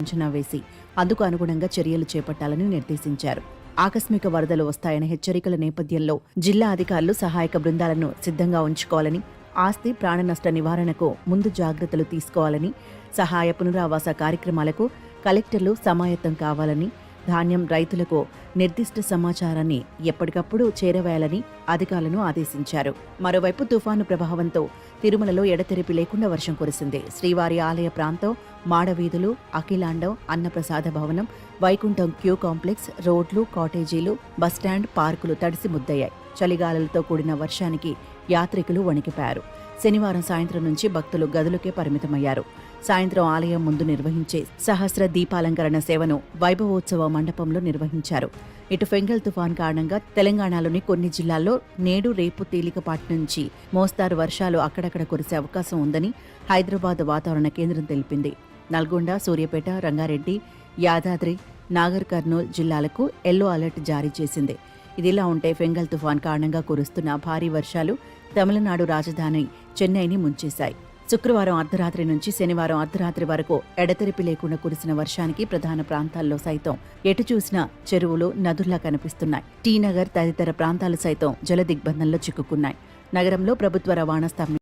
అంచనా వేసి అందుకు అనుగుణంగా చర్యలు చేపట్టాలని నిర్దేశించారు. ఆకస్మిక వరదలు వస్తాయనే హెచ్చరికల నేపథ్యంలో జిల్లా అధికారులు సహాయక బృందాలను సిద్ధంగా ఉంచుకోవాలని ఆస్తి ప్రాణ నష్ట నివారణకు ముందు జాగ్రత్తలు తీసుకోవాలని సహాయ పునరావాస కార్యక్రమాలకు కలెక్టర్లు సమాయత్తం కావాలని ధాన్యం రైతులకు నిర్దిష్ట సమాచారాన్ని ఎప్పటికప్పుడు చేరవేయాలని అధికారులను ఆదేశించారు. మరోవైపు తుఫాను ప్రభావంతో తిరుమలలో ఎడతెరిపి లేకుండా వర్షం కురిసింది. శ్రీవారి ఆలయ ప్రాంతం మాడవీధులు అఖిలాండం అన్నప్రసాద భవనం వైకుంఠం క్యూ కాంప్లెక్స్ రోడ్లు కాటేజీలు బస్టాండ్ పార్కులు తడిసి ముద్దయ్యాయి. చలిగాలులతో కూడిన వర్షానికి యాత్రికులు వణికిపోయారు. శనివారం సాయంత్రం నుంచి భక్తులు గదులకే పరిమితమయ్యారు. సాయంత్రం ఆలయం ముందు నిర్వహించే సహస్ర దీపాలంకరణ సేవను వైభవోత్సవ మండపంలో నిర్వహించారు. ఇటు ఫెంగల్ తుఫాన్ కారణంగా తెలంగాణలోని కొన్ని జిల్లాల్లో నేడు రేపు తేలికపాటి నుంచి మోస్తారు వర్షాలు అక్కడక్కడ కురిసే అవకాశం ఉందని హైదరాబాద్ వాతావరణ కేంద్రం తెలిపింది. నల్గొండ సూర్యాపేట రంగారెడ్డి యాదాద్రి నాగర్ కర్నూల్ జిల్లాలకు ఎల్లో అలర్ట్ జారీ చేసింది. ఇదిలా ఉంటే ఫెంగల్ తుఫాన్ కారణంగా కురుస్తున్న భారీ వర్షాలు తమిళనాడు రాజధాని చెన్నైని ముంచేశాయి. శుక్రవారం అర్ధరాత్రి నుంచి శనివారం అర్ధరాత్రి వరకు ఎడతెరిపి లేకుండా కురిసిన వర్షానికి ప్రధాన ప్రాంతాల్లో సైతం ఎటు చూసినా చెరువులు నదుల్లా కనిపిస్తున్నాయి. టీనగర్ తదితర ప్రాంతాలు సైతం జల దిగ్బంధంలో చిక్కుకున్నాయి. నగరంలో ప్రభుత్వ రవాణా స్తంభి